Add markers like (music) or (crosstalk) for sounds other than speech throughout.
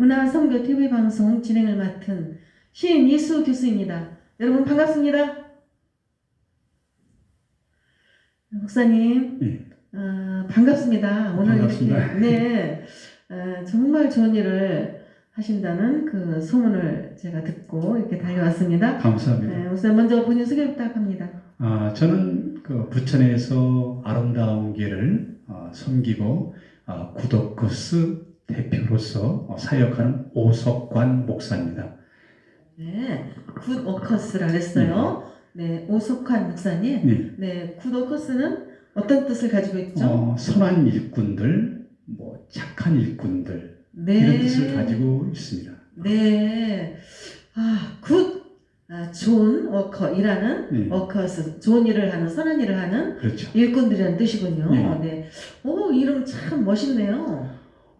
문화선교 TV 방송 진행을 맡은 신이수 교수입니다. 여러분 반갑습니다. 목사님, 네. 어, 반갑습니다. 오늘 반갑습니다. 이렇게 네, 어, 정말 좋은 일을 하신다는 그 소문을 제가 듣고 이렇게 달려왔습니다. 감사합니다. 네, 목사님 먼저 본인 소개 부탁합니다. 아, 저는 그 부천에서 아름다운 길을 어, 섬기고 어, 구덕코스 대표로서 어, 사역하는 오석관 목사입니다. 네, 굿 워커스라 그랬어요. 네, 오석환 목사님. 네. 네, 굿 워커스는 어떤 뜻을 가지고 있죠? 어, 선한 일꾼들, 뭐 착한 일꾼들 네. 이런 뜻을 가지고 있습니다. 네. 아, 굿. 아, 좋은 워커이라는 네. 워커스. 좋은 일을 하는, 선한 일을 하는 그렇죠. 일꾼들이라는 뜻이군요. 네. 네. 오, 이름 참 멋있네요.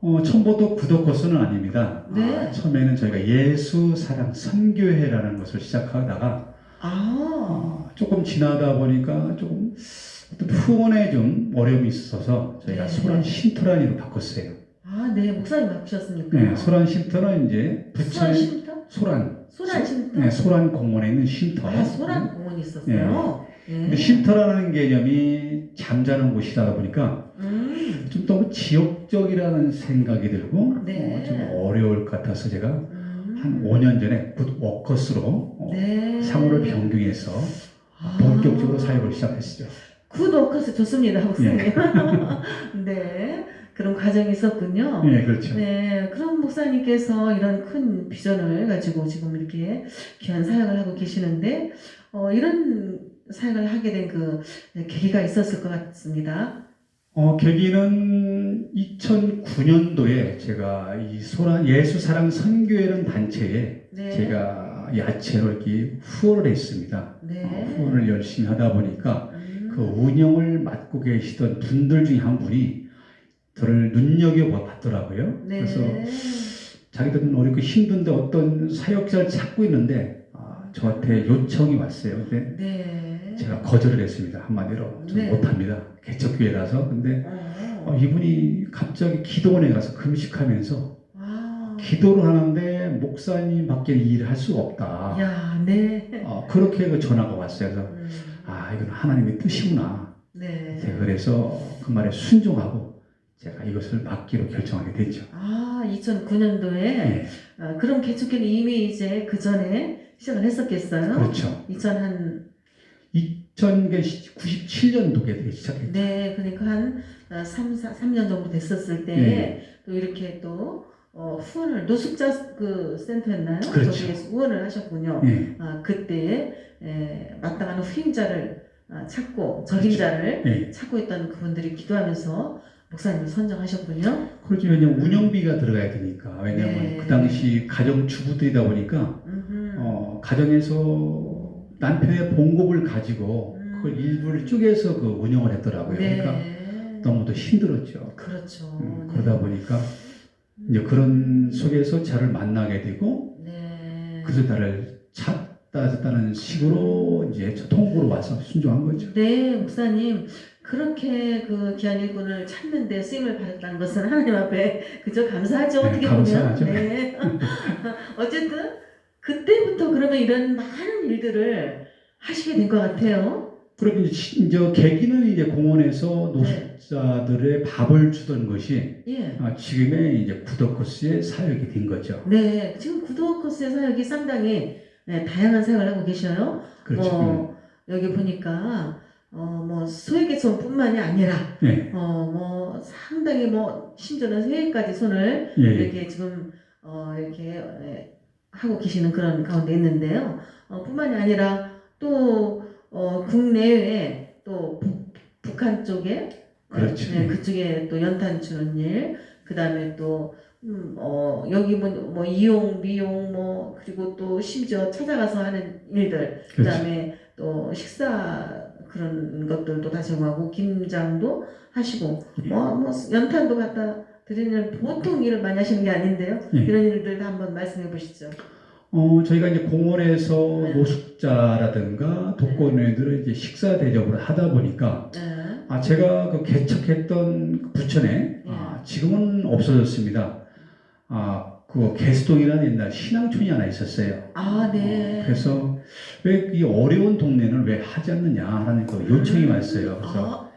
어, 첨보도 구덕코스는 아닙니다. 네. 아, 처음에는 저희가 예수 사랑 선교회라는 것을 시작하다가 아, 어, 조금 지나다 보니까 조금 어떤 후원에 좀 어려움이 있어서 저희가 네. 소란 쉼터란으로 바꿨어요. 아, 네. 목사님 바꾸셨습니까? 네, 소란 쉼터는 이제 소란 부천의 쉼터? 소란, 소란 쉼터? 네, 소란 공원에 있는 쉼터. 아, 소란 공원이 있었어요. 네. 근데 쉼터라는 개념이 잠자는 곳이다 보니까 음, 좀 너무 지역적이라는 생각이 들고 네. 어, 좀 어려울 것 같아서 제가 음. 한 5년 전에 굿 워커스로 어, 네. 상호를 변경해서 아. 본격적으로 사역을 시작했죠. 굿 워커스 좋습니다, 목사님. 예. (laughs) 네. 그런 과정이 있었군요. 네, 그렇죠. 네, 그럼 목사님께서 이런 큰 비전을 가지고 지금 이렇게 귀한 사역을 하고 계시는데, 어, 이런 사역을 하게 된 그 계기가 있었을 것 같습니다. 어, 계기는 2009년도에 제가 이 소란 예수 사랑 선교회라는 단체에 네. 제가 야채로 이렇게 후원을 했습니다. 네. 어, 후원을 열심히 하다 보니까 음, 그 운영을 맡고 계시던 분들 중에 한 분이 저를 눈여겨 봤더라고요. 네. 그래서 자기들은 어렵고 힘든데 어떤 사역자를 찾고 있는데 아, 저한테 요청이 왔어요. 근데 네. 제가 거절을 했습니다. 한마디로 저는 네. 못합니다. 개척교회라서. 근데 어. 어, 이분이 갑자기 기도원에 가서 금식하면서 아. 기도를 하는데 목사님 밖에 이 일을 할 수가 없다. 야, 네. 어, 그렇게 그 전화가 왔어요. 그래서 음, 아 이건 하나님의 뜻이구나. 네. 제가 그래서 그 말에 순종하고 제가 이것을 맡기로 결정하게 됐죠. 아, 2009년도에 네, 어, 그럼 개척교는 이미 이제 그 전에 시작을 했었겠어요? 그렇죠. 2000한 1997년도에 시작했죠. 네, 그러니까 한 어, 3, 4, 3년 정도 됐었을 때 네. 또 이렇게 또 어, 후원을 노숙자 그 센터였나요? 그렇죠. 거기에 후원을 하셨군요. 네, 아, 그때 에, 마땅한 후임자를 아, 찾고 적임자를 네. 찾고 있던 그분들이 기도하면서 목사님을 선정하셨군요. 그렇죠. 왜냐면 운영비가 들어가야 되니까. 왜냐면 네. 그 당시 가정 주부들이다 보니까 음흠. 어, 가정에서 남편의 봉급을 가지고 그걸 일부를 쪼개서 그 운영을 했더라고요. 그러니까 네. 너무도 힘들었죠. 그렇죠. 음, 네. 그러다 보니까 이제 그런 속에서 저를 만나게 되고 네. 그래서 나를 찾다는 식으로 이제 저 통보로 와서 순종한 거죠. 네, 목사님. 그렇게 그 귀한 일꾼을 찾는데 쓰임을 받았다는 것은 하나님 앞에 그저 감사하죠. 네, 어떻게 감사하죠. 보면. 네. (laughs) 어쨌든 그때부터 그러면 이런 많은 일들을 하시게 된 것 같아요. 그리고 이제, 계기는 이제 공원에서 네. 노숙자들의 밥을 주던 것이 예. 아, 지금의 이제 구덕코스의 사역이 된 거죠. 네, 지금 구도코스의 사역이 상당히 네, 다양한 사역을 하고 계셔요. 그렇죠. 뭐 여기 보니까 어, 뭐 소외계층뿐만이 아니라 네. 어, 뭐 상당히 뭐 심지어는 회의까지 손을 예, 예. 이렇게 지금 어, 이렇게 에, 하고 계시는 그런 가운데 있는데요. 어, 뿐만이 아니라 또 어, 국내외에 또 북, 북한 쪽에 그렇죠. 네, 그쪽에 또 연탄 주는 일, 그 다음에 또 음, 어, 여기 뭐, 뭐 이용, 미용, 뭐 그리고 또 심지어 찾아가서 하는 일들, 그. 다음에 또 식사 그런 것들도 다 제공하고 김장도 하시고 예. 뭐, 뭐 연탄도 갖다 드리는 보통 일을 많이 하시는 게 아닌데요. 예. 이런 일들 한번 말씀해 보시죠. 어, 저희가 이제 공원에서 네. 노숙자라든가 독거노인들을 이제 식사 대접을 하다 보니까 네. 아, 제가 그 개척했던 그 부천에 아, 지금은 없어졌습니다. 아, 그 개수동이라는 옛날 신앙촌이 하나 있었어요. 아, 네. 그래서 왜 이 어려운 동네는 왜 하지 않느냐라는 그 요청이 왔어요. 그래서 아,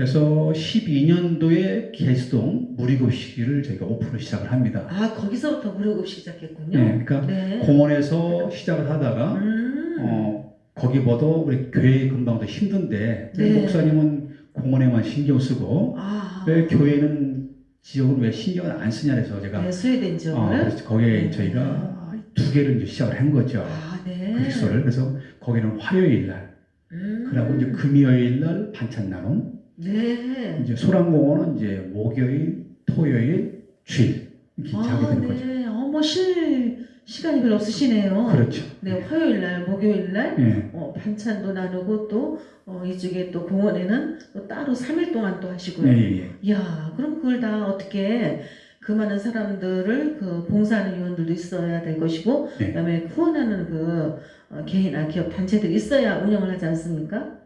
그래서 12년도에 개수동 무리급식을 저희가 오픈을 시작을 합니다. 아, 거기서부터 무료급식 시작했군요. 네, 그러니까 네. 공원에서 시작을 하다가 음. 어, 거기보다 우리 교회 근방도 힘든데 왜 네. 목사님은 공원에만 신경 쓰고 아. 왜 교회는 지역은 왜 신경을 안 쓰냐 해서 제가 네, 스웨덴 어, 지역을. 그래서 거기에 네. 저희가 두 개를 이제 시작을 한 거죠. 아, 네. 그리스도를 그래서 거기는 화요일 날 음. 그리고 이제 금요일 날 반찬 나눔 네. 이제 소랑공원은 이제 목요일 토요일 주일 이렇게 아, 되는 거죠. 네. 어머, 쉴 시간이 별로 없으시네요. 그렇죠. 네, 화요일 날, 목요일 날, 예. 어, 반찬도 나누고 또, 어, 이쪽에 또 공원에는 또 따로 3일 동안 또 하시고요. 예, 예, 예. 이야, 그럼 그걸 다 어떻게 그 많은 사람들을 그 봉사하는 요원들도 있어야 될 것이고, 네. 그다음에 후원하는 그 어, 개인이나 기업 단체들이 있어야 운영을 하지 않습니까?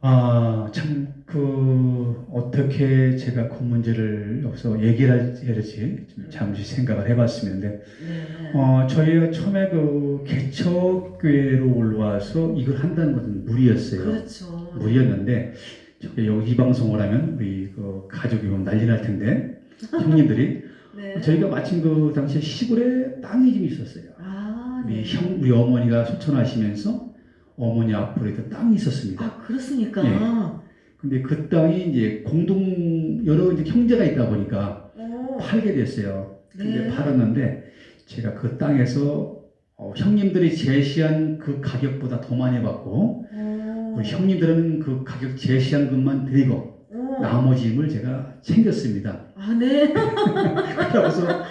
아, 참, 그, 어떻게 제가 그 문제를 여기서 얘기를 해야 될지 좀 잠시 생각을 해봤습니다. 네. 어, 저희가 처음에 그 개척교회로 올라와서 이걸 한다는 것은 무리였어요. 그렇죠. 무리였는데, 저기 여기 이 방송을 하면 우리 그 가족이 보면 난리 날 텐데, 형님들이, (laughs) 네. 저희가 마침 그 당시에 시골에 땅이 좀 있었어요. 아, 우리 네. 형, 우리 어머니가 소천하시면서 어머니 앞으로 있던 땅이 있었습니다. 아, 그렇습니까? 예. 근데 그 땅이 이제 공동 여러 이제 형제가 있다 보니까 어, 팔게 됐어요. 근데 네. 팔았는데 제가 그 땅에서 어, 형님들이 제시한 그 가격보다 더 많이 받고 어, 우리 형님들은 그 가격 제시한 것만 드리고 어. 나머지 힘을 제가 챙겼습니다. 아, 네. (laughs) 그래서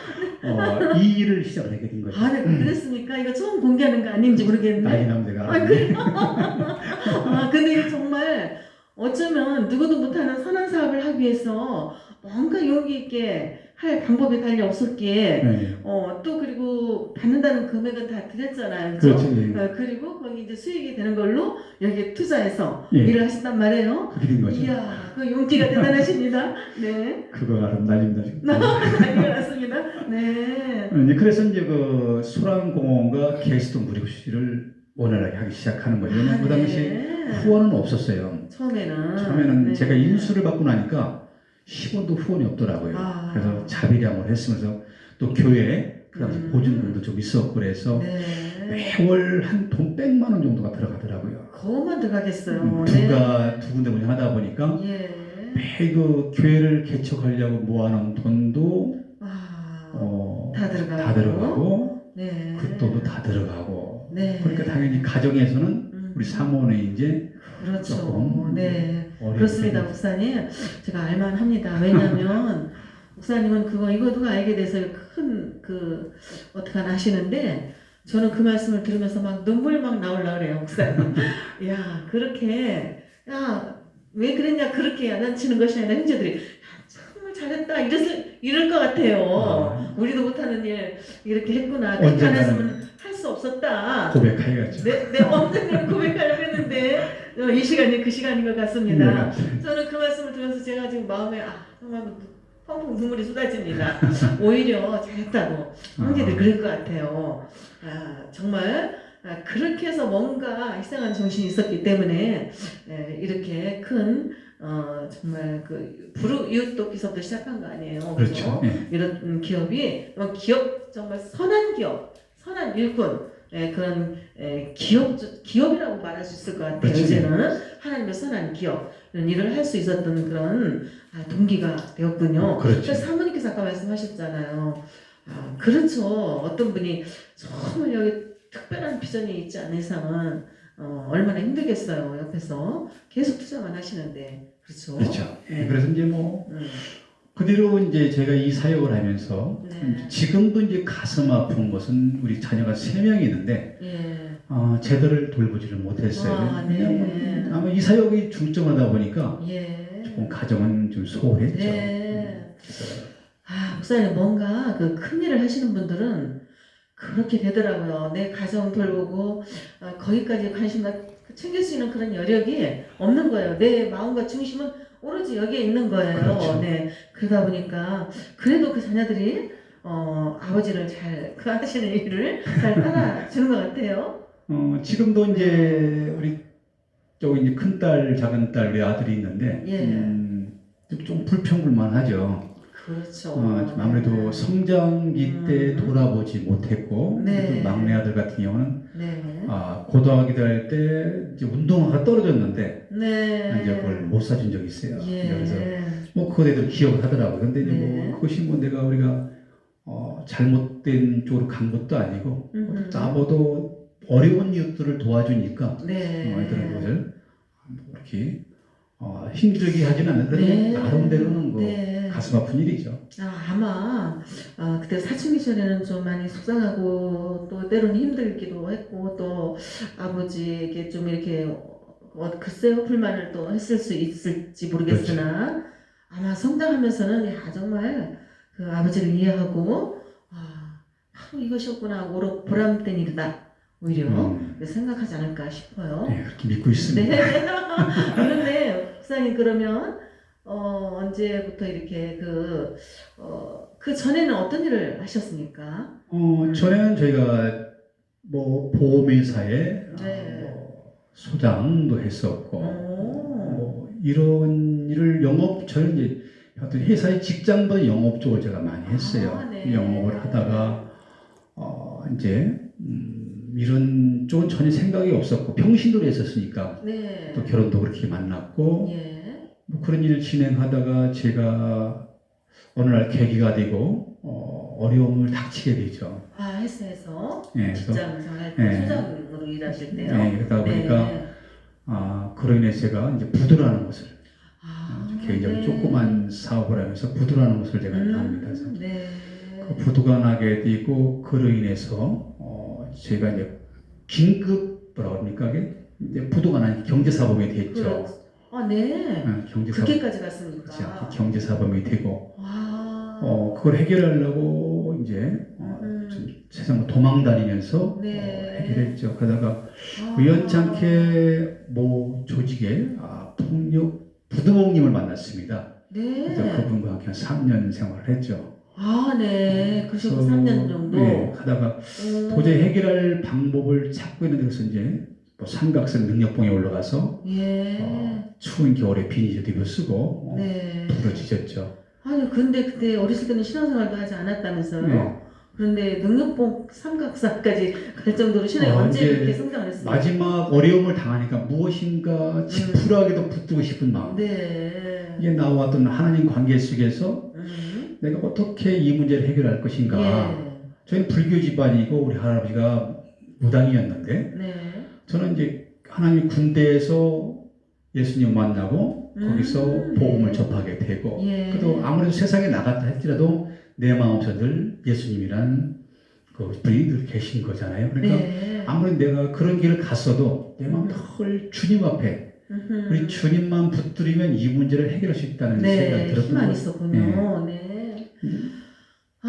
어, 이 일을 시작을 하게 된 거죠. 아, 네. 그랬습니까? 이거 처음 공개하는 거 아닌지 모르겠네. 나이 남대가 아, 그래요? (laughs) 아, 근데 정말 어쩌면 누구도 못하는 선한 사업을 하기 위해서 뭔가 용기 있게 할 방법이 달리 없었기에 네. 어, 또 그리고 받는다는 금액은 다 드렸잖아요. 그죠? 그렇죠. 예. 어, 그리고 거기 이제 수익이 되는 걸로 여기에 투자해서 예. 일을 하셨단 말이에요. 그렇게 된 거죠. 이야, 그 용기가 (laughs) 대단하십니다. 네. 그거. 지금. (laughs) 난리가 났습니다. 네. 네, 그래서 이제 그 소랑공원과 개수동 무리구시를 원활하게 하기 시작하는 거죠. 아, 그 당시 네. 후원은 없었어요. 처음에는 처음에는 네. 제가 인수를 받고 나니까 10원도 후원이 없더라고요. 아. 그래서 자비량을 했으면서 또 교회 그 당시 음. 보증금도 좀 있었고 그래서 네. 매월 한 돈 100만 원 정도가 들어가더라고요. 그것만 들어가겠어요. 음, 네. 두가 두 군데 운영하다 보니까 예. 매그 교회를 개척하려고 모아놓은 돈도 아, 어, 다 들어가고. 다 들어가고 네. 그 돈도 다 들어가고 네. 그러니까 당연히 가정에서는 음, 우리 사모는 이제 그렇죠. 조금 네. 그렇습니다, 게 목사님. 제가 알만합니다. 왜냐하면 (laughs) 목사님은 그거 이거 누가 알게 돼서 큰 그 어떻게 하나 하시는데 저는 그 말씀을 들으면서 막 눈물 막 나올라 그래요, 목사님. (laughs) 야 그렇게 야왜 그랬냐 그렇게 야단치는 것이 아니라 형제들이 정말 잘했다 이랬을 이럴 것 같아요. 아. 우리도 못하는 일 이렇게 했구나. 그렇게 안 했으면 없었다. 고백해야죠. 네, 네, 언젠가 고백하려고 했는데 어, 이 시간이 그 시간인 것 같습니다. 저는 그 말씀을 들으면서 제가 지금 마음에 아 정말 펑펑 눈물이 쏟아집니다. 오히려 잘했다고 형제들 그럴 것 같아요. 아 정말 아, 그렇게 해서 뭔가 희생한 정신이 있었기 때문에 예, 이렇게 큰 어, 정말 그 부르 이웃 돕기서부터 시작한 거 아니에요. 그렇죠. 예. 이런 음, 기업이 어, 기업 정말 선한 기업, 선한 일꾼 예, 그런 예, 기업 기업이라고 말할 수 있을 것 같아요. 이제는 하나님의 선한 기업 이런 일을 할 수 있었던 그런 아, 동기가 되었군요. 그렇죠. 그래서 사모님께서 아까 말씀하셨잖아요. 아, 그렇죠. 어떤 분이 정말 여기 특별한 비전이 있지 않은 이상은 어, 얼마나 힘들겠어요. 옆에서 계속 투자만 하시는데 그렇죠. 그렇죠. 네. 그래서 이제 뭐 음, 그대로 이제 제가 이 사역을 하면서 네. 지금도 이제 가슴 아픈 것은 우리 자녀가 세 명이 있는데 예. 어, 제대를 돌보지를 못했어요. 아, 네. 왜냐면 아마 이 사역이 중점하다 보니까 예. 조금 가정은 좀 소홀했죠. 네. 그래서 아, 목사님 뭔가 그 큰 일을 하시는 분들은 그렇게 되더라고요. 내 가정 돌보고 아, 거기까지 관심과 챙길 수 있는 그런 여력이 없는 거예요. 내 마음과 중심은 오로지 여기에 있는 거예요. 그렇죠. 네. 그러다 보니까 그래도 그 자녀들이 어, 아버지를 잘 그 하시는 일을 잘 따라주는 것 같아요. 어, 지금도 이제 우리 저기 이제 큰 딸, 작은 딸 우리 아들이 있는데 예. 음, 좀- 좀 불평불만하죠. 그렇죠. 어, 좀 아무래도 성장기 때 음. 돌아보지 못했고 네. 막내 아들 같은 경우는 네. 아, 고등학교 다닐 때 이제 운동화가 떨어졌는데 네. 이제 그걸 못 사준 적이 있어요. 예. 그래서 뭐 그거 애들 기억을 하더라고요. 근데 이제 네. 뭐 그것이 뭐 내가 우리가 어, 잘못된 쪽으로 간 것도 아니고 음흠. 나보도 어려운 이웃들을 도와주니까 네. 어, 이들은 그것을 뭐 이렇게 어, 힘들게 하지는 않는데 네. 나름대로는 뭐 네. 가슴 아픈 일이죠. 아, 아마 아, 그때 사춘기 시절에는 좀 많이 속상하고 또 때로는 힘들기도 했고 또 아버지에게 좀 이렇게 어, 글쎄요 불만을 또 했을 수 있을지 모르겠으나 아마 성장하면서는 야 정말 그 아버지를 이해하고 아 바로 이것이었구나 오로 보람된 일이다 오히려 음, 생각하지 않을까 싶어요. 네, 그렇게 믿고 있습니다. 네. (laughs) 그런데 목사님 그러면 어, 언제부터 이렇게 그, 어, 그 전에는 어떤 일을 하셨습니까? 어, 전에는 저희가 뭐 보험회사에 네. 어, 뭐 소장도 했었고 오. 뭐 이런 일을 영업 저는 이제 어떤 회사의 직장보다 영업 쪽을 제가 많이 했어요. 아, 네. 영업을 하다가 어, 이제 음, 이런 쪽은 전혀 생각이 없었고 평신도로 했었으니까 네. 또 결혼도 그렇게 만났고 예. 뭐 그런 일을 진행하다가 제가 어느 날 계기가 되고 어, 어려움을 닥치게 되죠. 아, 회사에서 예, 그래서 직장 생활 때 네. 소장으로 일하실 때요. 네, 그러다 보니까 네. 아, 그로 인해서 제가 이제 부도라는 것을 아, 개인적인 네. 조그만 사업을 하면서 부도라는 것을 제가 음, 합니다. 네. 그 부도가 나게 되고 그로 인해서 어, 제가 이제 긴급 뭐라 그럽니까 이게 이제 부도가 난 경제 사범이 됐죠. 그, 아, 네. 어, 경제사 그렇게까지 갔습니까? 그렇죠. 경제사범이 되고 와. 어, 그걸 해결하려고 이제 어, 음. 좀 세상을 도망 다니면서 네. 어, 해결했죠. 그러다가 아. 우연찮게 모 조직에 아, 폭력 부두목님을 만났습니다. 네. 그래서 그분과 함께 한 3년 생활을 했죠. 아, 네. 그래서, 3년 정도. 네, 하다가 음. 도저히 해결할 방법을 찾고 있는데 그래서 이제 뭐 삼각선 능력봉에 올라가서 예. 어, 추운 겨울에 비닐도 쓰고 어, 네. 부러지셨죠. 아니, 근데 그때 어렸을 때는 신앙생활도 하지 않았다면서요? 네. 그런데 능력봉 삼각사까지 갈 정도로 신앙이 어, 언제 이제 그렇게 성장을 했어요? 마지막 어려움을 당하니까 무엇인가 지푸라기도 붙들고 싶은 마음. 네. 이게 나왔던 하나님 관계 속에서 음. 내가 어떻게 이 문제를 해결할 것인가. 예. 저희는 불교 집안이고 우리 할아버지가 무당이었는데 네. 저는 이제 하나님 군대에서 예수님 만나고 거기서 음, 복음을 네. 접하게 되고 예. 그래도 아무래도 세상에 나갔다 할지라도 내 마음속에 늘 예수님이란 그 분이 늘 계신 거잖아요. 그러니까 네. 아무리 내가 그런 길을 갔어도 내 마음 늘 주님 앞에 음흠. 우리 주님만 붙들이면 이 문제를 해결할 수 있다는 생각이 네. 들었던 희망이 거예요. 있었군요. 네.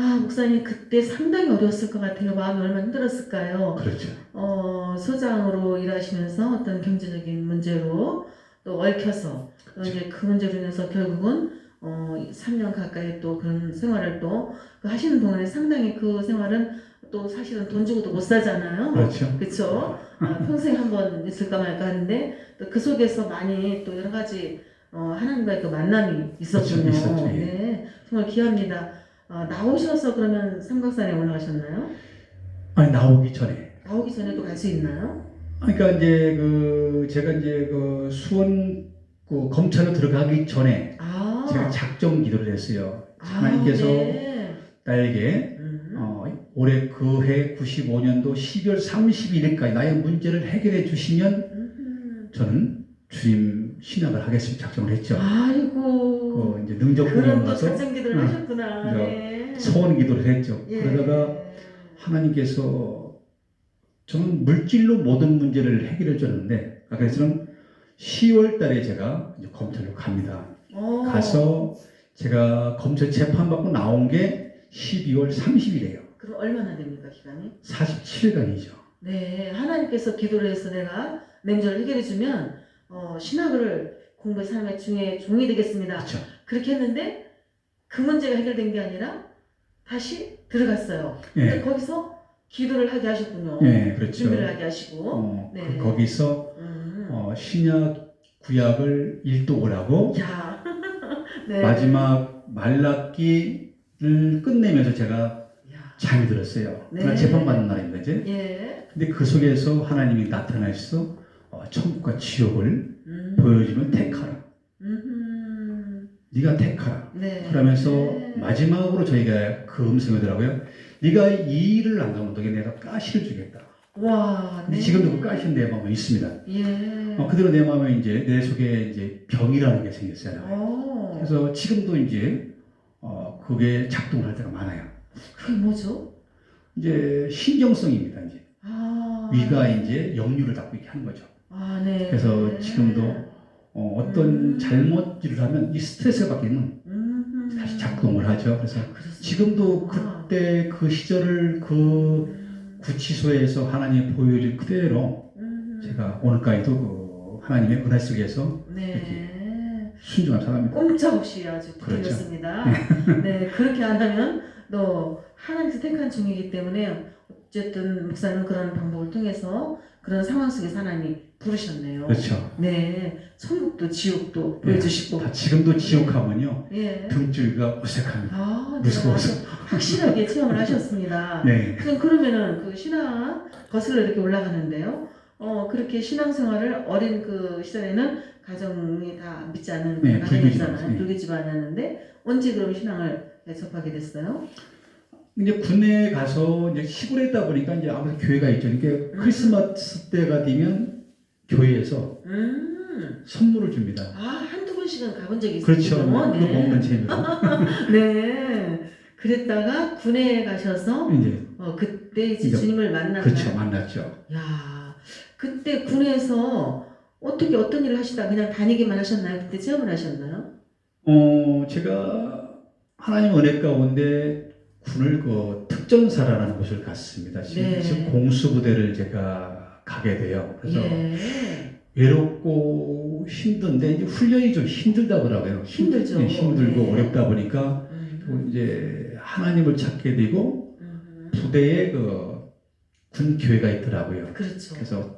아, 목사님 그때 상당히 어려웠을 것 같아요. 마음이 얼마나 힘들었을까요? 그렇죠. 어, 소장으로 일하시면서 어떤 경제적인 문제로 또 얽혀서 또 그렇죠. 이제 그 문제로 인해서 결국은 어, 3년 가까이 또 그런 생활을 또그 하시는 동안에 상당히 그 생활은 또 사실은 돈 주고도 못 사잖아요. 그렇죠. 그렇죠. 평생 한 번 있을까 말까 하는데 또 그 속에서 많이 또 여러 가지 어, 하나님과의 그 만남이 있었군요. 그렇죠, 있었죠, 예. 네, 정말 귀합니다. 어, 나오셔서 그러면 삼각산에 올라가셨나요? 아니 나오기 전에 나오기 전에도 갈 수 있나요? 그러니까 이제 그 제가 이제 그 수원 그 검찰로 들어가기 전에 아, 제가 작정 기도를 했어요. 아, 하나님께서 네. 나에게 음. 어, 올해 그 해 95년도 12월 31일까지 나의 문제를 해결해 주시면 음. 저는 주님 신학을 하겠습니다. 작정을 했죠. 아이고 그 이제 또 가서 작정기도를 응. 하셨구나. 그죠. 네. 소원 기도를 했죠. 예. 그러다가 하나님께서 저는 물질로 모든 문제를 해결해 줬는데 그래서 저는 10월 달에 제가 검찰로 갑니다. 어. 가서 제가 검찰 재판받고 나온 게 12월 30일이에요. 그럼 얼마나 됩니까 기간이? 47일간이죠. 네, 하나님께서 기도를 해서 내가 내 문제를 해결해 주면 어, 신학을 공부의 삶의 중에 종이 되겠습니다. 그렇죠. 그렇게 했는데 그 문제가 해결된 게 아니라 다시 들어갔어요. 근데 예, 거기서 기도를 하게 하셨군요. 예, 그렇죠. 준비를 하게 하시고. 어, 네. 그- 거기서 음. 어, 신약 구약을 일독을 하고 야. (laughs) 네. 마지막 말라기를 끝내면서 제가 야. 잠이 들었어요. 네. 그날 재판받는 날입니다, 이제. 예. 근데 그 속에서 하나님이 나타나셔서 어, 천국과 지옥을 음. 보여주면 택하라. 음. 네가 택하라. 네. 그러면서 네. 마지막으로 저희가 그 음성이 더라고요. 네가 이 일을 안 하면 너게 내가 가시를 주겠다. 와. 네. 지금도 그 가시는 내 마음에 있습니다. 예. 어, 그대로 내 마음에 이제 내 속에 이제 병이라는 게 생겼어요. 어. 그래서 지금도 이제 어, 그게 작동할 때가 많아요. 그게 뭐죠? 이제 신경성입니다. 이제 아. 위가 이제 역류를 닫고 이렇게 하는 거죠. 아, 네. 그래서 네. 지금도 어, 어떤 음. 잘못 일을 하면 이 스트레스가 받기는 음. 다시 작동을 하죠. 그래서 그렇습니다. 지금도 아. 그때 그 시절을 그 음. 구치소에서 하나님이 보여준 그대로 음. 제가 오늘까지도 그 하나님의 은혜 속에서 네. 순종한 사람입니다. 꼼짝없이 아주 그렇죠. 부드렸습니다. (laughs) 네, 그렇게 안 하면 너 하나님께서 택한 종이기 때문에 어쨌든 목사는 그런 방법을 통해서 그런 상황 속에서 하나님이 부르셨네요. 그렇죠. 네, 천국도 지옥도 네. 보여주시고. 다 지금도 지옥하면요 예. 등줄기가 어색합니다. 아, 네, 무서워서. 확실하게 체험을 하셨습니다. (laughs) 네. 그럼 그러면은 그 신앙 거슬러 이렇게 올라가는데요. 어 그렇게 신앙생활을 어린 그 시절에는 가정이 다 믿지 않는 네, 가정이잖아요. 불교 집안, 네. 불교 집안이었는데 언제 그럼 신앙을 접하게 됐어요? 이제 군에 가서 이제 시골에 있다 보니까 이제 아무래도 교회가 있죠. 이게 크리스마스 때가 되면 교회에서 음, 선물을 줍니다. 아 한두 번씩은 가본 적이 그렇죠. 있어요. 그거 네. 먹는 재미로. (laughs) 네. 그랬다가 군에 가셔서 이제 어, 그때 이제 주님을 만난 그렇죠. 날. 만났죠. 야, 그때 군에서 어떻게 어떤 일을 하시다 그냥 다니기만 하셨나요? 그때 체험을 하셨나요? 어, 제가 하나님 은혜 가운데 군을 그 특전사라는 곳을 갔습니다. 지금, 네. 지금 공수부대를 제가 가게 돼요. 그래서 예. 외롭고 힘든데 이제 훈련이 좀 힘들다더라고요. 힘들죠. 네, 힘들고 네. 어렵다 보니까 음, 또 이제 하나님을 찾게 되고 음, 부대에 그군 교회가 있더라고요. 그렇죠. 그래서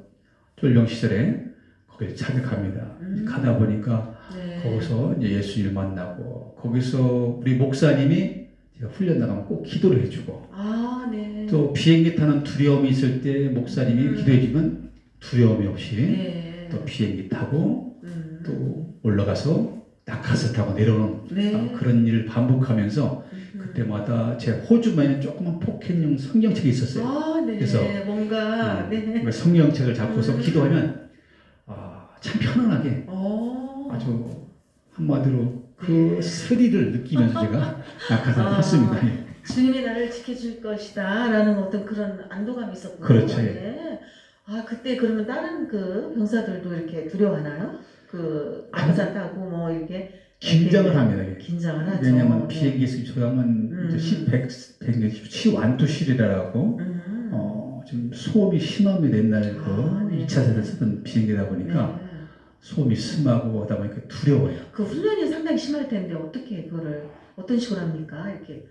쫄병 시절에 거기를 찾아갑니다. 음. 가다 보니까 네. 거기서 이제 예수님을 만나고 거기서 우리 목사님이 제가 훈련 나가면 꼭 기도를 해주고 아, 네. 또 비행기 타는 두려움이 있을 때 목사님이 음. 기도해주면 두려움이 없이 네. 또 비행기 타고 음. 또 올라가서 낙하산 타고 내려오는 네. 아, 그런 일을 반복하면서 음. 그때마다 제 호주만에 조그만 포켓용 성경책이 있었어요. 아, 네. 그래서, 뭔가 네. 그 성경책을 잡고서 음. 기도하면 아, 참 편안하게 어. 아주 한마디로 그 스리를 느끼면서 제가 (laughs) 낙하산 아. 탔습니다. 예. 주님이 나를 지켜줄 것이다 라는 어떤 그런 안도감이 있었군요. 그렇죠, 예. 네. 아 그때 그러면 다른 그 병사들도 이렇게 두려워하나요? 그 낙하산 타고 뭐 이렇게 긴장을 합니다. 이게. 긴장을 하죠. 왜냐하면 네. 비행기에서 조용하면 음. 10, 100, 100, 치완투실이라고 음. 어, 좀 소음이 심합니다. 옛날 그 아, 네. 2차 세대 쓰던 비행기다 보니까 네. 소음이 심하고 하다 보니까 두려워요. 그 훈련이 상당히 심할 텐데 어떻게 그거를 어떤 식으로 합니까? 이렇게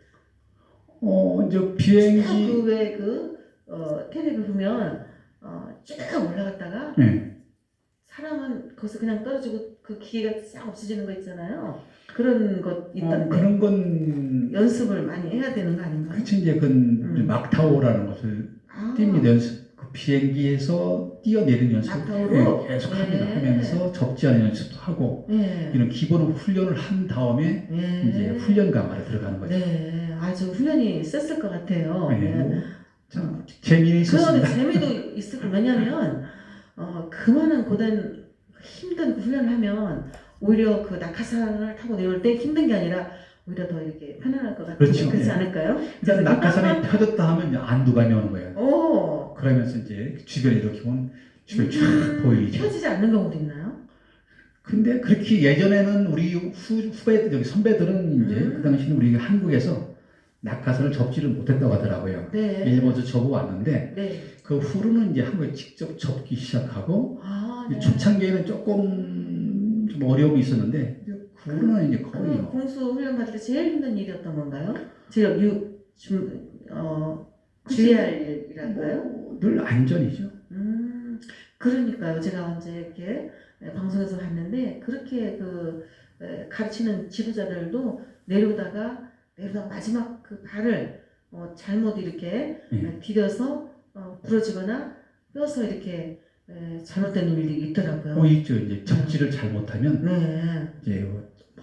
어, 이제 비행기 그왜 그 어, 텔레비 보면 어, 쭉 올라갔다가 네. 사람은 거기서 그냥 떨어지고 그 기계가 싹 없어지는 거 있잖아요. 그런 것 어, 있던데 그런 건 연습을 많이 해야 되는 거 아닌가요? 그치 이제 그 음. 막타오라는 것을 아, 뜁니다 연습 그 비행기에서 뛰어내리는 연습 막타오로? 계속 네. 합니다 하면서 접지 않은 연습도 하고 네. 이런 기본 훈련을 한 다음에 네. 이제 훈련 강화를 들어가는 거죠. 네, 아주 훈련이 셌을 것 같아요. 네. 네. 뭐, 참 재미는 있었습니다. 재미도 있을 거 왜냐면 어, 그만한 고된 힘든 그 훈련을 하면 오히려 그 낙하산을 타고 내려올 때 힘든 게 아니라 오히려 더 이렇게 편안할 것 같아요. 그렇죠. 그렇지 네. 않을까요? 일단 낙하산이 펴졌다 하면 안도감이 오는 거예요. 오, 그러면서 이제 주변에 이렇게 보면 주변이 쫙 음, 보이죠. 펴지지 않는 경우도 있나요? 근데 그렇게 예전에는 우리 후, 후배들, 여기 선배들은 이제 음. 그 당시는 우리 한국에서 낙하산을 접지를 못했다고 하더라고요. 네. 일본에서 접어왔는데 네. 그 후로는 이제 한국에 직접 접기 시작하고 아, 이 네. 초창기에는 조금 좀 어려움이 있었는데 그 후로는 이제 거의 그뭐 공수 훈련 받을 때 제일 힘든 일이 어떤 건가요? 제일 유, 좀 어, 주의할 일이랄까요? 뭐, 늘 안전이죠. 음, 그러니까요. 제가 언제 이렇게 에, 방송에서 봤는데 그렇게 그 에, 가르치는 지도자들도 내려오다가 내려다가 마지막 그 발을 어, 잘못 이렇게 예. 에, 디뎌서 어, 부러지거나 뼈서 이렇게 에, 잘못된 일이 있더라고요. 어, 있죠. 이제 접지를 잘못하면 네. 이제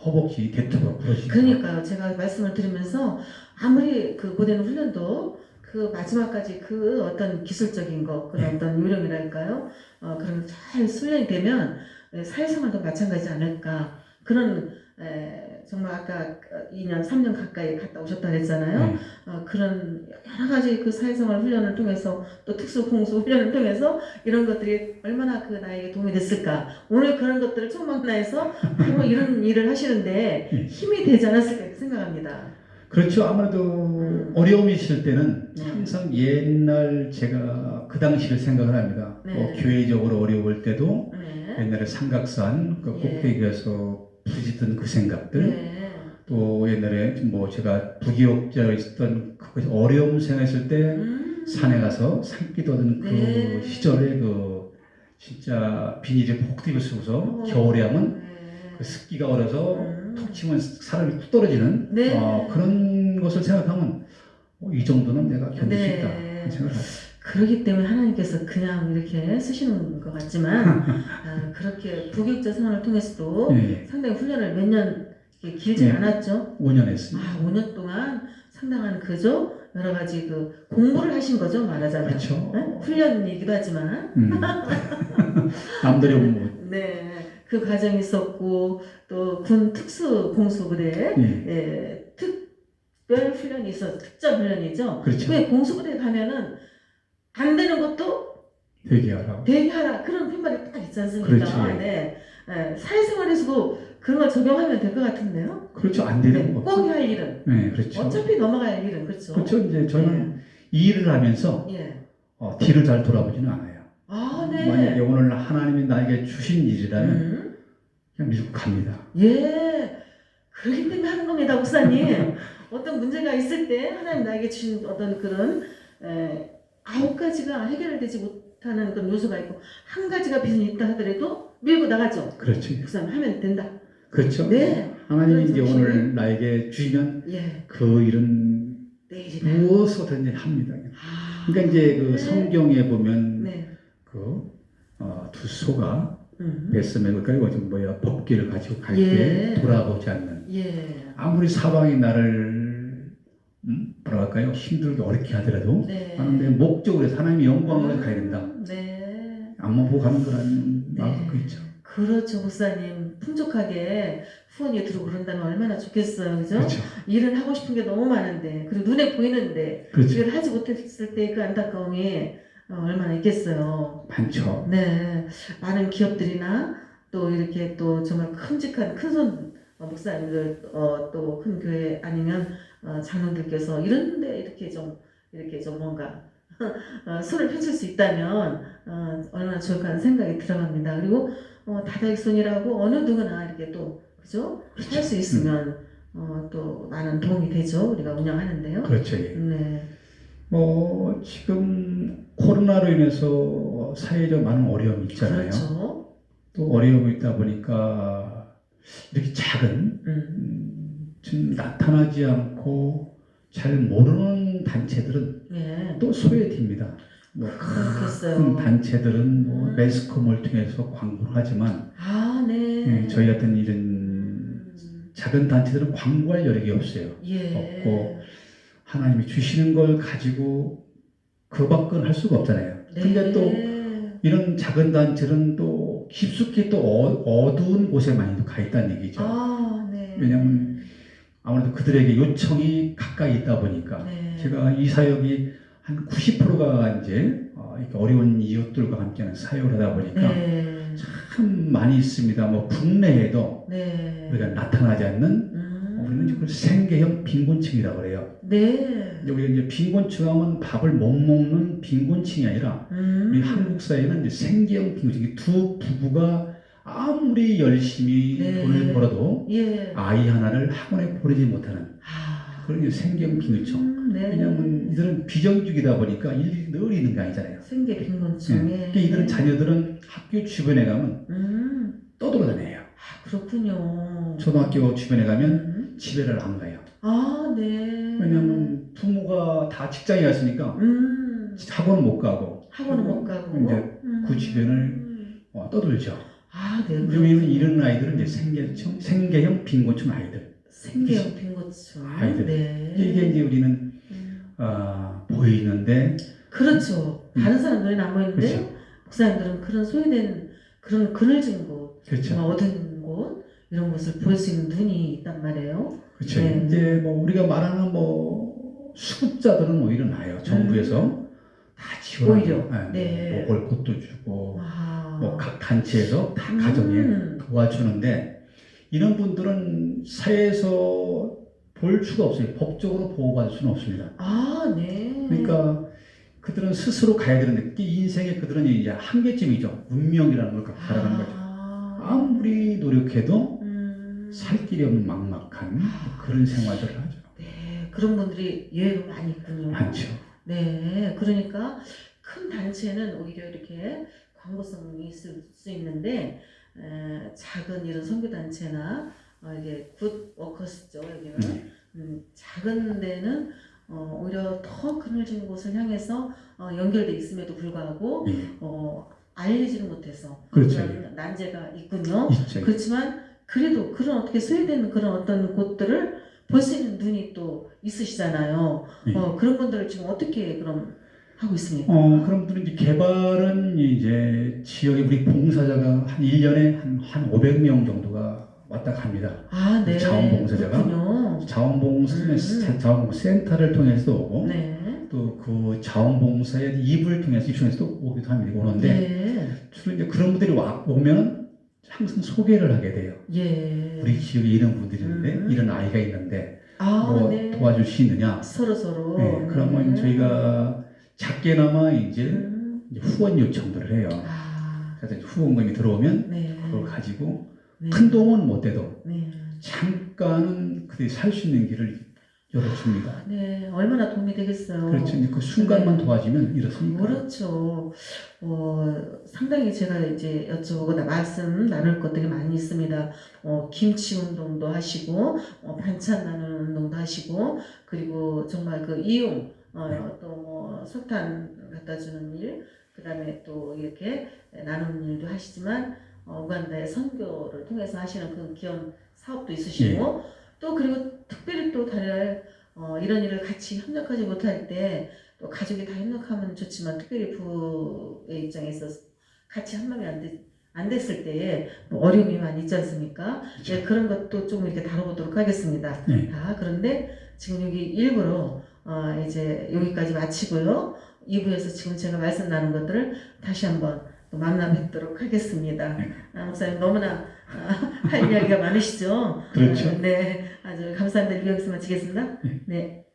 허벅지 대퇴가 부러지고. 그러니까요. 제가 말씀을 드리면서 아무리 그 고된 훈련도 그 마지막까지 그 어떤 기술적인 것, 그런 네. 어떤 요령이랄까요? 어, 그런 잘 훈련이 되면 에, 사회생활도 마찬가지지 않을까. 그런 에, 정말 아까 2년, 3년 가까이 갔다 오셨다 그랬잖아요. 네. 어, 그런 여러 가지 그 사회생활 훈련을 통해서 또 특수 공수 훈련을 통해서 이런 것들이 얼마나 그 나에게 도움이 됐을까. 오늘 그런 것들을 총망라해서 바로 (laughs) 이런 일을 하시는데 네. 힘이 되지 않았을까 생각합니다. 그렇죠. 아무래도 음. 어려움이 있을 때는 네. 항상 옛날 제가 그 당시를 생각을 합니다. 네. 뭐 교회적으로 어려울 때도 네. 옛날에 삼각산 그 예. 꼭대기에서 부딪혔던 그 생각들 네. 또 옛날에 뭐 제가 부기업자 있었던 그 어려움 생각했을 때 음. 산에 가서 산기도 하던 그 네. 시절에 그 진짜 비닐에 폭 뒤고 쓰고서 어. 겨울에 하면 네. 그 습기가 얼어서 음. 톡 치면 사람이 뚝 떨어지는 네. 어, 그런 것을 생각하면 어, 이 정도는 내가 견딜 수 네. 있다 그런 생각을 하죠. 그러기 때문에 하나님께서 그냥 이렇게 쓰시는 것 같지만 (laughs) 아, 그렇게 부교육자 생활을 통해서도 예, 상당히 훈련을 몇 년 길지 네. 않았죠. 5년 했습니다. 아, 5년 동안 상당한 그죠? 여러 가지 그 공부를 하신 거죠, 말하자면. 그렇죠. 네? 훈련이기도 하지만. 음. (laughs) 남들이 뭐 네. 그 과정이 있었고, 또 군 특수 공수부대, 예, 예, 특별 훈련이 있어, 특전 훈련이죠. 그렇죠. 왜 공수부대 가면은 안 되는 것도 되게 하라고. 대기하라. 그런 팻말이 딱 있지 않습니까? 그렇지. 네. 예, 사회생활에서도 그런 걸 적용하면 될 것 같은데요. 그렇죠. 안 되는 네, 거. 꼭할 일은. 네, 그렇죠. 어차피 넘어갈 일은, 그렇죠. 그렇죠. 이제 저는 이 일을 하면서 예. 어, 뒤를 잘 돌아보지는 않아요. 아, 네. 만약에 오늘 하나님이 나에게 주신 일이라면 음. 그냥 밀고 갑니다. 예. 그렇기 때문에 하는 겁니다, 목사님. 어떤 문제가 있을 때 하나님 나에게 주신 어떤 그런 에, 아홉 가지가 해결되지 못하는 그런 요소가 있고 한 가지가 비전이 있다 하더라도 밀고 나가죠. 그렇지. 목사님 하면 된다. 그렇죠. 네. 하나님이 이제 오늘 나에게 주시면 예. 그 일은. 무엇이든지 합니다. 아, 그러니까 이제 그 네. 성경에 보면 네. 그 어, 두 소가 음. 베스메고 그리고 좀 뭐야 법기를 가지고 갈 예. 때 돌아보지 않는 예. 아무리 사방이 나를 음, 뭐라 할까요 힘들게 어렵게 하더라도 네. 내 목적으로 해서 하나님의 영광으로 가야 된다. 네. 앞만 보고 가는 거라는 네. 마음도 그 있죠. 그렇죠, 목사님. 풍족하게 후원이 들어오고 그런다면 얼마나 좋겠어요, 그죠? 그렇죠. 일을 하고 싶은 게 너무 많은데, 그리고 눈에 보이는데, 그렇죠. 일을 하지 못했을 때 그 안타까움이 어, 얼마나 있겠어요. 많죠. 네. 많은 기업들이나 또 이렇게 또 정말 큼직한 큰손 어, 목사님들, 어, 또 큰 교회 아니면 어, 장로들께서 이런데 이렇게 좀, 이렇게 좀 뭔가 (laughs) 어, 손을 펼칠 수 있다면 어, 얼마나 좋을까 하는 생각이 들어갑니다. 그리고 어, 다다익손이라고 어느 누구나 이렇게 또 그죠 할 수 있으면 어, 또 많은 도움이 되죠. 우리가 운영하는데요. 그렇죠. 예. 네, 뭐 지금 코로나로 인해서 사회적 많은 어려움이 있잖아요. 그렇죠. 또 어려움이 있다 보니까 이렇게 작은 음, 음, 지금 나타나지 않고 잘 모르는 단체들은 예, 또 소외됩니다. 뭐 그렇겠어요. 큰 단체들은 뭐 음. 매스컴을 통해서 광고를 하지만 아, 네. 예, 저희 같은 이런 음, 작은 단체들은 광고할 여력이 없어요. 예, 없고 하나님이 주시는 걸 가지고 그 밖은 할 수가 없잖아요. 네. 근데 또 이런 작은 단체는 또 깊숙이 또 어, 두운 곳에 많이 가 있다는 얘기죠. 아, 네. 왜냐하면 아무래도 그들에게 요청이 가까이 있다 보니까 네. 제가 이 사역이 한 90%가 이제 어, 어려운 이웃들과 함께하는 사역을 하다 보니까 네. 참 많이 있습니다. 뭐 국내에도 네. 우리가 나타나지 않는 음. 우리는 그걸 생계형 빈곤층이라고 그래요. 네. 근데 우리가 이제 빈곤층 하면 밥을 못 먹는 빈곤층이 아니라 음. 우리 한국 사회는 이제 생계형 빈곤층이 두 부부가 아무리 열심히 네. 돈을 벌어도 예. 아이 하나를 학원에 보내지 못하는 아. 그런 게 생계형 빈곤청. 음, 네. 왜냐하면 이들은 비정규직이다 보니까 일이 늘 있는 게 아니잖아요. 생계 빈곤증에. 그러니까 이들은 자녀들은 학교 주변에 가면 음, 떠돌아다녀요. 아, 그렇군요. 초등학교 주변에 가면 음. 집에를 안 가요. 아, 네. 왜냐하면 부모가 다 직장에 갔으니까 음, 학원 못 가고 학원은 못 가고. 이제 음. 그 주변을 어, 떠돌죠. 아, 네. 요즘에 이런 아이들은 이제 생계형, 생계형 빈곤층 아이들. 생계형 빈곤증. 아이들. 네. 이게 이제 우리는 음. 아, 보이는데 그렇죠. 음. 다른 사람 눈에는 안 보이는데 그렇죠. 목사님들은 그런 소외된 그런 그늘진 곳, 그렇죠. 정말 어두운 곳 이런 곳을 볼 수 있는 눈이 있단 말이에요. 그렇죠. 네. 이제 뭐 우리가 말하는 뭐 수급자들은 오히려 나아요. 정부에서 다 지원하고 오히려. 네. 네. 먹을 것도 주고 아. 뭐각 단체에서 다 음. 가정에 도와주는데 이런 분들은 사회에서 볼 수가 없어요. 법적으로 보호받을 수는 없습니다. 아, 네. 그러니까 그들은 스스로 가야 되는데 이 인생에 그들은 이제 한계점이죠. 운명이라는 걸 바라는 거죠. 아. 아무리 노력해도 음. 살 길이 없는 막막한 그런 생활들을 하죠. 네, 그런 분들이 예외로 많이 있군요. 많죠. 네, 그러니까 큰 단체는 오히려 이렇게 광고성이 있을 수 있는데 에, 작은 이런 선교 단체나 어, 이게 굿 워커스죠 여기는 네. 음, 작은 데는 어, 오히려 더 그늘진 곳을 향해서 어, 연결돼 있음에도 불구하고 예. 어, 알리지는 못해서 그렇죠. 그런 난제가 있군요. 있죠. 그렇지만 그래도 그런 어떻게 소외된 그런 어떤 곳들을 볼 수 있는 눈이 또 있으시잖아요. 예. 어, 그런 분들을 지금 어떻게 그럼 하고 있습니까? 어, 그런 분들은 이제 개발은 이제 지역에 우리 봉사자가 한 1년에 한, 한 500명 정도가 왔다 갑니다. 아, 네. 자원봉사자가? 그렇군요. 자원봉사, 음. 자원봉센터를 통해서도 오고 네. 또 그 자원봉사의 입을 통해서 또 오기도 합니다. 오는데 네. 주로 이제 그런 분들이 와, 오면 항상 소개를 하게 돼요. 예. 우리 지역에 이런 분들이 있는데 음. 이런 아이가 있는데 아, 뭐 네. 도와줄 수 있느냐? 서로 서로. 네, 그러면 저희가 작게나마 이제 음. 이제 후원 요청들을 해요. 아, 그래서 후원금이 들어오면 네. 그걸 가지고 네. 큰 도움은 못 돼도 네. 잠깐은 그들이 살 수 있는 길을 열어줍니다. 네, 얼마나 도움이 되겠어요. 그렇죠. 그 순간만 네. 도와주면 이렇습니까? 그렇죠. 어, 상당히 제가 이제 여쭤보고 나- 말씀 나눌 것들이 많이 있습니다. 어, 김치 운동도 하시고, 어, 반찬 나누는 운동도 하시고, 그리고 정말 그 이용, 어, 또뭐 석탄 갖다 주는 일, 그 다음에 또 이렇게 나누는 일도 하시지만, 어, 우간다의 선교를 통해서 하시는 그 기원 사업도 있으시고, 또 그리고 특별히 또 다른 어, 이런 일을 같이 협력하지 못할 때 또 가족이 다 협력하면 좋지만 특별히 부의 입장에서 같이 한 마음이 안, 됐, 안 됐을 때에 뭐 어려움이 많이 있지 않습니까? 그렇죠. 네, 그런 것도 좀 이렇게 다뤄보도록 하겠습니다. 네. 자, 그런데 지금 여기 일부러 어, 이제 여기까지 마치고요. 2부에서 지금 제가 말씀 나눈 것들을 다시 한번 또 만나 뵙도록 하겠습니다. 네. 아, 목사님 너무나 아, (laughs) 할 이야기가 많으시죠? 그렇죠. 아, 네, 아주 감사합니다. 여기서 마치겠습니다. 네.